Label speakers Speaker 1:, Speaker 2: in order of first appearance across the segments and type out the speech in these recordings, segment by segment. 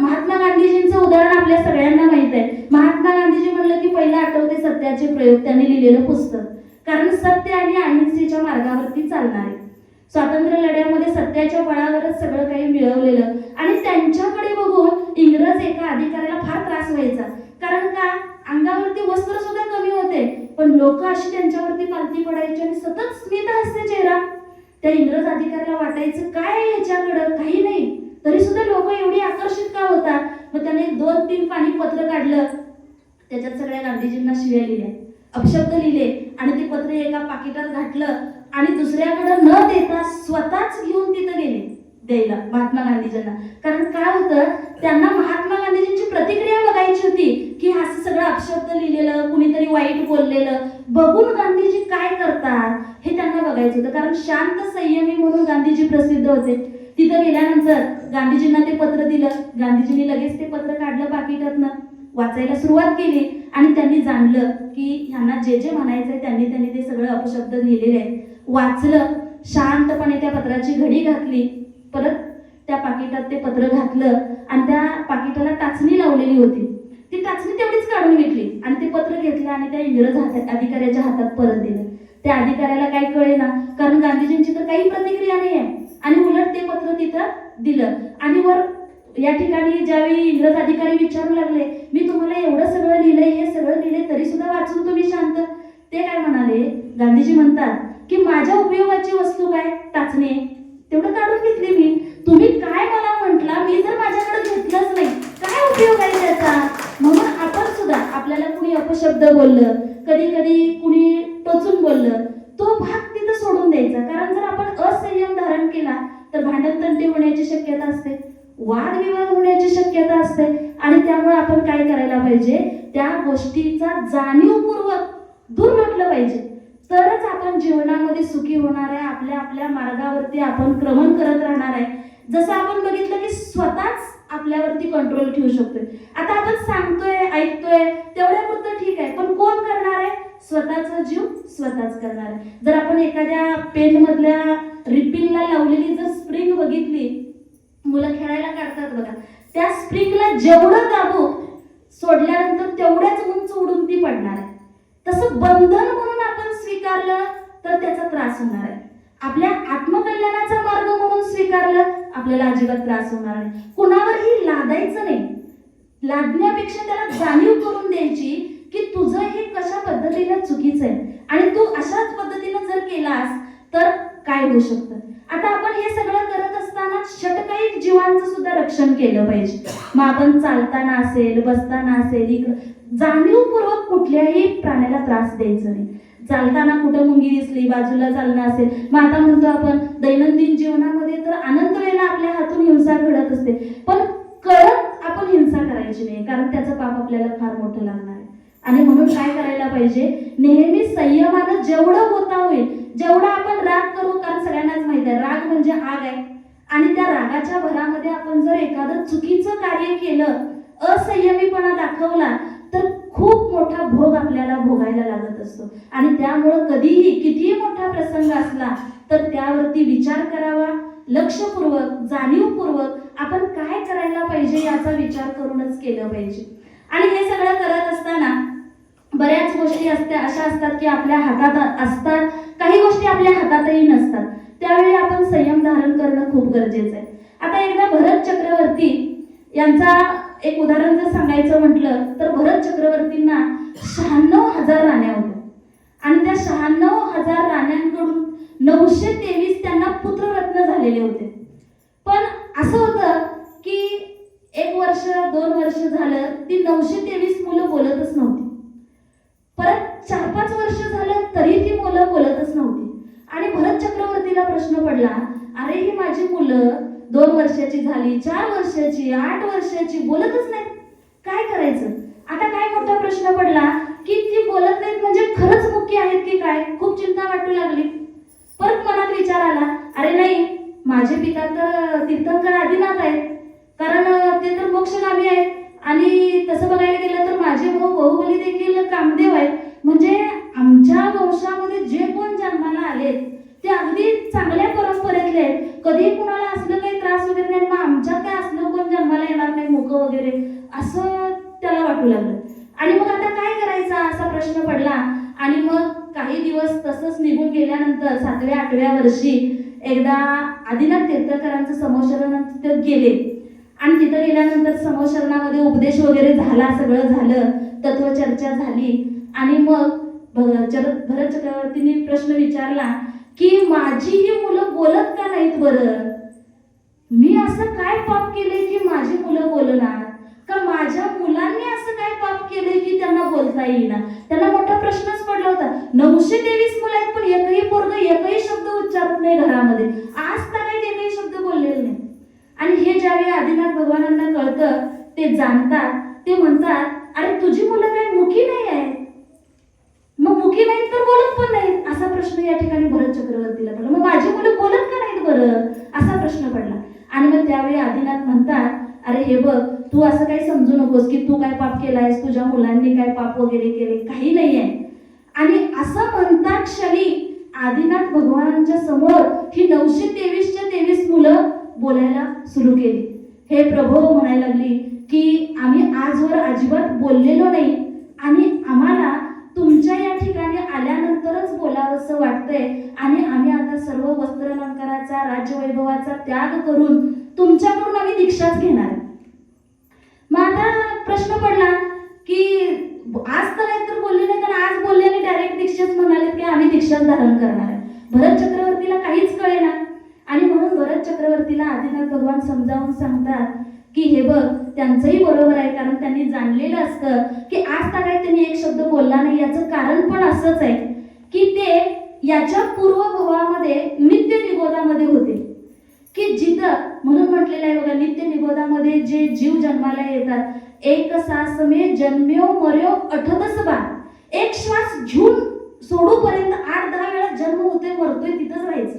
Speaker 1: महात्मा गांधीजींचं उदाहरण आपल्या सगळ्यांना माहीत आहे. महात्मा गांधीजी म्हणलं की पहिलं आठवते सत्याचे प्रयोग त्यांनी लिहिलेलं पुस्तक. कारण सत्य आणि अहिंसेच्या मार्गावरती चालणार आहे. स्वातंत्र्य लढ्यामध्ये सत्याच्या बळावरच सगळं काही मिळवलेलं. आणि त्यांच्याकडे बघून इंग्रज एका अधिकाऱ्याला फार त्रास व्हायचा. कारण का? अंगावरती वस्त्र सुद्धा कमी होते. पण लोक अशी त्यांच्यावरती पालती पडायची आणि सतत स्मित हास्य चेहरा. त्या इंग्रज अधिकाऱ्याला वाटायचं काय याच्याकडं? काही नाही. तरी सुद्धा लोक एवढी आकर्षित का होतात? मग त्याने दोन तीन पाणी पत्र काढलं. त्याच्यात सगळ्या गांधीजींना शिव्या लिहिल्या. अपशब्द लिहिले आणि ते पत्र एका पाकिटात घातलं आणि दुसऱ्याकडे न देता स्वतःच घेऊन तिथं गेले द्यायला महात्मा गांधीजींना. कारण काय होतं? त्यांना महात्मा गांधीजींची प्रतिक्रिया बघायची होती की असं सगळं अपशब्द लिहिलेलं कुणीतरी वाईट बोललेलं. बघून गांधीजी काय करतात हे त्यांना बघायचं होतं. कारण शांत संयमी म्हणून गांधीजी प्रसिद्ध होते. तिथं गेल्यानंतर गांधीजींना ते पत्र दिलं. गांधीजींनी लगेच ते पत्र काढलं पाकिटातनं वाचायला सुरुवात केली आणि त्यांनी जाणलं की ह्यांना जे जे म्हणायचंय त्यांनी त्यांनी ते सगळं अपशब्द लिहिलेले आहेत. वाचलं शांतपणे त्या पत्राची घडी घातली. परत त्या पाकिटात ते पत्र घातलं आणि त्या पाकिटाला टाचणी लावलेली होती. ती टाचणी तेवढीच काढून घेतली आणि ते पत्र घेतलं आणि त्या इंग्रज हातात अधिकाऱ्याच्या हातात परत दिलं. त्या अधिकाऱ्याला काही कळेना कारण गांधीजींची तर काही प्रतिक्रिया नाही आहे आणि उलट ते पत्र तिथं दिलं. आणि वर या ठिकाणी ज्यावेळी इंग्रज अधिकारी विचारू लागले मी तुम्हाला एवढं सगळं लिहिलंय हे सगळं लिहिलंय तरी सुद्धा वाचून तुम्ही शांत. ते काय म्हणाले? गांधीजी म्हणतात की माझ्या उपयोगाची वस्तू काय? टाचणे. तेवढं काढून घेतली मी. तुम्ही काय मला म्हटला? मी जर माझ्याकडे घेतलंच नाही. काय उपयोग आहे त्याचा? म्हणून आपण सुद्धा आपल्याला कुणी अपशब्द बोललं कधी कधी कुणी टोचून बोललं तो भाग तिथं सोडून द्यायचा. कारण जर आपण केला तर भांडण तंटे होण्याची शक्यता असते. वादविवाद होण्याची शक्यता असते. आणि त्यामुळे आपण काय करायला पाहिजे? त्या गोष्टीचा जाणीवपूर्वक दूर म्हटलं पाहिजे. तरच आपण जीवनामध्ये सुखी होणार आहे. आपल्या आपल्या मार्गावरती आपण क्रमण करत राहणार आहे. जसं आपण बघितलं की स्वतःच आपल्यावरती कंट्रोल ठेवू शकतोय. आता आपण सांगतोय ऐकतोय तेवढ्या पुरतं ठीक आहे. पण कोण करणार आहे? स्वतःचा जीव स्वतःच करणार आहे. जर आपण एखाद्या पेन मधल्या लावलेली जर स्प्रिंग बघितली मुलं खेळायला काढतात बघा. त्या स्प्रिंगला जेवढं दाबू सोडल्यानंतर तेवढ्याच उंच उडून ती पडणार आहे. तसं बंधन म्हणून आपण स्वीकारलं तर त्याचा त्रास होणार आहे. आपल्या आत्मकल्याणाचा मार्ग म्हणून स्वीकारलं आपल्याला अजिबात त्रास होणार नाही. कुणावरही लादायचं नाही. लादण्यापेक्षा त्याला जाणीव करून द्यायची की तुझं हे कशा पद्धतीनं चुकीचं आहे. आणि तू अशाच पद्धतीनं जर केलास तर काय होऊ शकतं? आता आपण हे सगळं करत असताना षटकाईक जीवांचं सुद्धा रक्षण केलं पाहिजे. मग आपण चालताना असेल बसताना असेल इकडं जाणीवपूर्वक कुठल्याही प्राण्याला त्रास द्यायचा नाही. चालताना कुठं मुंगी दिसली बाजूला चालणं असेल. मग आता म्हणतो आपण दैनंदिन जीवनामध्ये तर अनंत वेळेला आपल्या हातून हिंसा घडत असते. पण कळत आपण हिंसा करायची नाही कारण त्याचं पाप आपल्याला फार मोठं लागणार आहे. आणि म्हणून काय करायला पाहिजे? नेहमी संयमानं जेवढं होता होईल जेवढा आपण राग करू कारण सगळ्यांनाच माहीत आहे राग म्हणजे आग आहे. आणि त्या रागाच्या भरामध्ये आपण जर एखादं चुकीचं कार्य केलं असंयमीपणा दाखवला तर खूप मोठा भोग आपल्याला भोगायला लागत असतो. आणि त्यामुळं कधीही कितीही मोठा प्रसंग असला तर त्यावरती विचार करावा लक्षपूर्वक जाणीवपूर्वक आपण काय करायला पाहिजे याचा विचार करूनच केलं पाहिजे. आणि हे सगळं करत असताना बऱ्याच गोष्टी असत्या अशा असतात की आपल्या हातात असतात काही गोष्टी आपल्या हातातही नसतात. त्यावेळी आपण संयम धारण करणं खूप गरजेचं आहे. आता एकदा भरत चक्रवर्ती यांचा एक उदाहरण जर सांगायचं म्हटलं तर भरत चक्रवर्तींना शहाण्णव हजार राण्या होत्या. आणि त्या शहाण्णव हजार राण्यांकडून नऊशे तेवीस त्यांना पुत्ररत्न झालेले होते पण असं होतं की एक वर्ष दोन वर्ष झालं ती नऊशे तेवीस मुलं बोलतच नव्हती परत चार पाच वर्ष झालं तरी ती मुलं बोलतच नव्हती आणि भरत चक्रवर्तीला प्रश्न पडला अरे ही माझी मुलं दोन वर्षाची झाली चार वर्षाची आठ वर्षाची बोलतच नाहीत. काय करायचं? आता काय मोठा प्रश्न पडला? की ती बोलत नाहीत म्हणजे खरंच मुख्य आहेत की काय? खूप चिंता वाटू लागली. परत मनात विचार आला अरे नाही माझे पिता तर तीर्थंकर आदिनाथ आहेत. कारण ते तर मोक्षगामी आहेत. आणि तसं बघायला गेलं तर माझे भाऊ बाहुबली देखील कामदेव आहेत. म्हणजे आमच्या वंशामध्ये जे कोण जन्माला आलेत ते अगदी चांगल्या परंपरेतले आहेत कधी कुणाला असलं काही त्रास वगैरे नाही मग आमच्यात काय असलं कोण जन्माला येणार नाही वगैरे. असं त्याला वाटू लागलं. आणि मग आता काय करायचा? असा प्रश्न पडला. आणि मग काही दिवस तसंच निघून गेल्यानंतर सातव्या आठव्या वर्षी एकदा आदिनाथ तीर्थकरांचं समोशरणात गेले. आणि तिथं गेल्यानंतर समोशरणामध्ये उपदेश वगैरे झाला सगळं झालं तत्वचर्चा झाली. आणि मग चर- भरत चक्रवर्तींनी प्रश्न विचारला की माझी ही मुलं बोलत का नाहीत बरं? मी असं काय पाप केले की माझी मुलं बोलणार? का माझ्या मुलांनी असं काय पाप केले की त्यांना बोलता येईना? त्यांना मोठा प्रश्नच पडला होता. नऊशे तेवीस मुलं आहेत पण एकही पोरग एकही शब्द उच्चारत नाही घरामध्ये आज तागायत एकही शब्द बोललेले नाही आणि हे ज्यावेळी आदिनाथ भगवानांना कळतं ते जाणतात ते म्हणतात अरे तुझी मुलं काय मुखी नाही आहेत मग मुखी नाहीत तर बोलत पण नाहीत असा प्रश्न या ठिकाणी भरत चक्रवर्तीला पडला मग माझी मुलं बोलत का नाहीत बरं असा प्रश्न पडला आणि मग त्यावेळी आदिनाथ म्हणतात अरे हे बघ तू असं काही समजू नकोस की तू काय पाप केलायस? तुझ्या मुलांनी काय पाप वगैरे केले? काही नाही आहे आणि असं म्हणता क्षणी आदिनाथ भगवानांच्या समोर ही नऊशे तेवीसच्या तेवीस मुलं बोलायला सुरू केली. हे प्रभो म्हणायला लागली की आम्ही आजवर अजिबात बोललेलो नाही आणि आम्हाला तुमच्या या ठिकाणी आल्यानंतरच बोलावंसं वाटतंय आणि आम्ही आता सर्व वस्त्रालंकाराचा राज्यवैभवाचा त्याग करून तुमच्याकडून आम्ही दीक्षाच घेणार. मग आता प्रश्न पडला की आज तर नाही बोलले नाही तर आज बोलले आणि डायरेक्ट दीक्षाच म्हणाले की आम्ही दीक्षाच धारण करणार आहे. भरत चक्रवर्तीला काहीच कळेना. आणि म्हणून भरत चक्रवर्तीला आदिनाथ भगवान समजावून सांगतात की हे बघ त्यांचंही बरोबर आहे कारण त्यांनी जाणलेलं असतं की आज तर काय त्यांनी एक शब्द बोलला नाही. याचं कारण पण असंच आहे की ते याच्या पूर्वभवामध्ये नित्य निबोधामध्ये होते. की जिथं म्हणून म्हटलेलं आहे बघा नित्य निबोधामध्ये जे जीव जन्माला येतात एक सास में जन्म्यो मर्यो अठदस बार एक श्वास घेऊन सोडूपर्यंत आठ दहा वेळा जन्म होतोय मरतोय तिथंच राहायचं.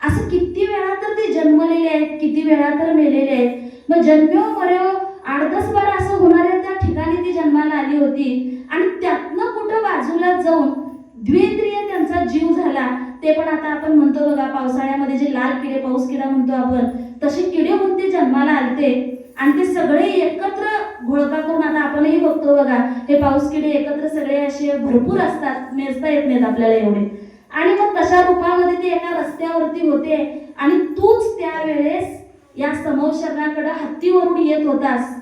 Speaker 1: असं किती वेळा तर ते जन्मलेले आहेत किती वेळा तर मेलेले आहेत. मग जन्म्यो मर्यो आठ बार असं होणाऱ्या त्या ठिकाणी ती जन्माला आली होती. आणि त्यातनं कुठं बाजूला जाऊन द्विंद्रिय त्यांचा जीव झाला ते पण आता आपण म्हणतो बघा पावसाळ्यामध्ये जे लाल किडे पाऊस किडा म्हणतो आपण तसे किडे म्हणून ते जन्माला आलते. आणि ते सगळे एकत्र घोळका करून आता आपणही बघतो बघा हे पाऊस किडे एकत्र सगळे असे भरपूर असतात मेजता येत नाहीत आपल्याला एवढे. आणि मग तशा रूपामध्ये ते एका रस्त्यावरती होते आणि तूच त्यावेळेस या समोशरणाकडे हत्तीवरून येत होतास.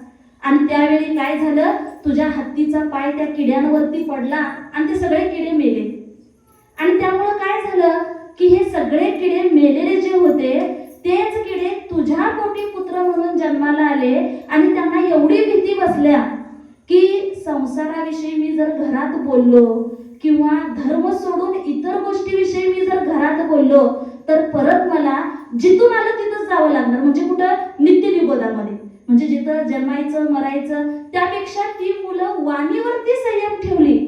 Speaker 1: आणि त्यावेळी काय झालं? तुझ्या हत्तीचा पाय त्या किड्यांवरती पडला आणि ते सगळे किडे मेले. आणि त्यामुळं काय झालं? की हे सगळे किडे मेलेले जे होते तेच किडे तुझ्या पोटी पुत्र म्हणून आले आणि त्यांना एवढी भीती बसल्या की संसाराविषयी मी जर घरात बोललो किंवा धर्म सोडून इतर गोष्टीविषयी मी जर घरात बोललो तर परत मला जिथून आलं तिथंच जावं लागणार. म्हणजे कुठं? नित्य निबोधामध्ये. म्हणजे जिथं जन्मायचं मरायचं त्यापेक्षा ती मुलं वाणीवरती संयम ठेवली.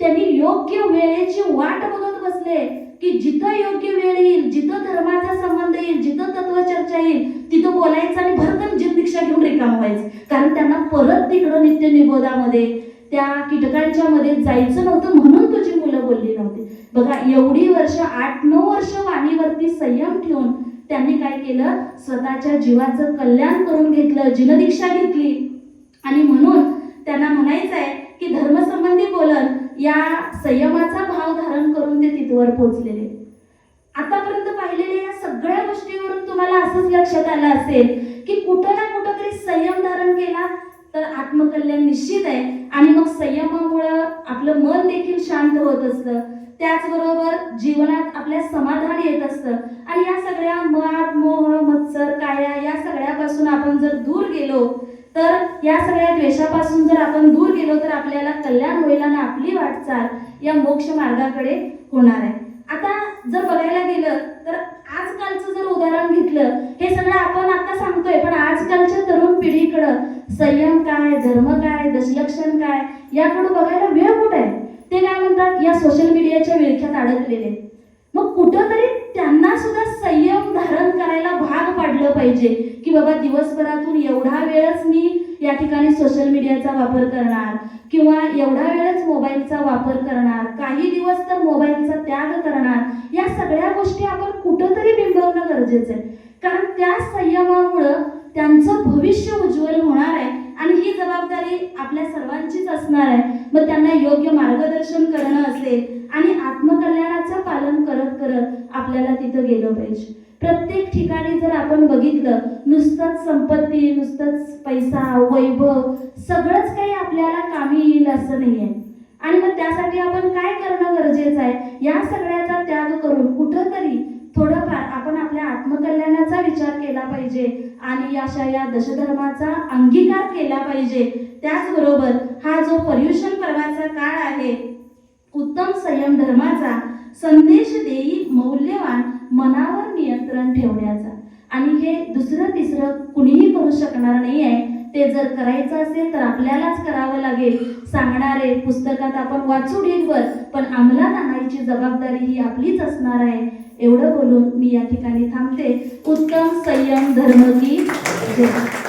Speaker 1: त्यांनी योग्य वेळेची वाट बघत बसले. की जिथं योग्य वेळ येईल जिथं धर्माचा संबंध येईल जिथं तत्व चर्चा येईल तिथं बोलायचं आणि भरकन जीव दीक्षा घेऊन रिकाम व्हायचं. कारण त्यांना परत तिकडं नित्य निबोधामध्ये त्या कीटकांच्या मध्ये जायचं नव्हतं म्हणून तुझी मुलं बोलली नव्हती. बघा एवढी वर्ष आठ नऊ वर्ष वाणीवरती संयम ठेवून त्यांनी काय केलं? स्वतःच्या जीवाचं कल्याण करून घेतलं जिनदीक्षा घेतली. आणि म्हणून त्यांना म्हणायचं आहे की धर्मसंबंधी बोलन या संयमाचा भाव धारण करून ते तिथवर पोहोचलेले. आतापर्यंत पाहिलेल्या या सगळ्या गोष्टीवरून तुम्हाला असंच लक्षात आलं असेल की कुठं ना कुठं तरी संयम धारण केला तर आत्मकल्याण निश्चित आहे आणि मग संयमामुळं आपलं मन देखील शांत होत असतं. त्याचबरोबर जीवनात आपल्या समाधान येत असतं. आणि या सगळ्या मात मोह मत्सर काया या सगळ्यापासून आपण जर दूर गेलो तर या सगळ्या द्वेषापासून जर आपण दूर गेलो तर आपल्याला कल्याण होईल आणि आपली वाटचाल या मोक्ष मार्गाकडे होणार आहे. आता जर बघायला गेलं तर आजकालचं जर उदाहरण घेतलं हे सगळं आपण आता सांगतोय पण आजकालच्या तरुण पिढीकडं संयम काय धर्म काय दशलक्षण काय याकडं बघायला वेळ कुठं आहे? ते काय म्हणतात? या सोशल मीडियाच्या विळख्यात अडकलेले. मग कुठंतरी त्यांना सुद्धा संयम धारण करायला भाग पाडलं पाहिजे. की बाबा दिवसभरातून एवढा वेळच मी या ठिकाणी सोशल मीडियाचा वापर करणार किंवा एवढा वेळच मोबाईलचा वापर करणार काही दिवस तर मोबाईलचा त्याग करणार या सगळ्या गोष्टी आपण कुठंतरी बिंबवणं गरजेचं आहे. कारण त्या संयमामुळं त्यांचं भविष्य उज्ज्वल होणार आहे आणि ही जबाबदारी आपल्या सर्वांचीच असणार आहे. मग त्यांना योग्य मार्गदर्शन करणं असेल आणि आत्मकल्याणाचं पालन करत करत आपल्याला तिथं गेलं पाहिजे. प्रत्येक ठिकाणी जर आपण बघितलं नुसतंच संपत्ती नुसतंच पैसा वैभव सगळंच काही आपल्याला कामी येईल असं नाही आहे आणि मग त्यासाठी आपण काय करणं गरजेचं आहे? या सगळ्याचा त्याग करून कुठंतरी थोडंफार आपण आपल्या आत्मकल्याणाचा विचार केला पाहिजे आणि अशा या दशधर्माचा अंगीकार केला पाहिजे. त्याचबरोबर हा जो पर्युषण पर्वाचा काळ आहे उत्तम संयम धर्माचा संदेश देई मौल्यवान मनावर नियंत्रण ठेवण्याचा. आणि हे दुसरं तिसरं कुणीही करू शकणार नाही आहे ते जर करायचं असेल तर आपल्यालाच करावं लागेल. सांगणारे पुस्तकात आपण वाचू ढीगवर पण अंमलात आणायची जबाबदारी ही आपलीच असणार आहे. एवढं बोलून मी या ठिकाणी थांबते. उत्तम संयम धर्म की जय.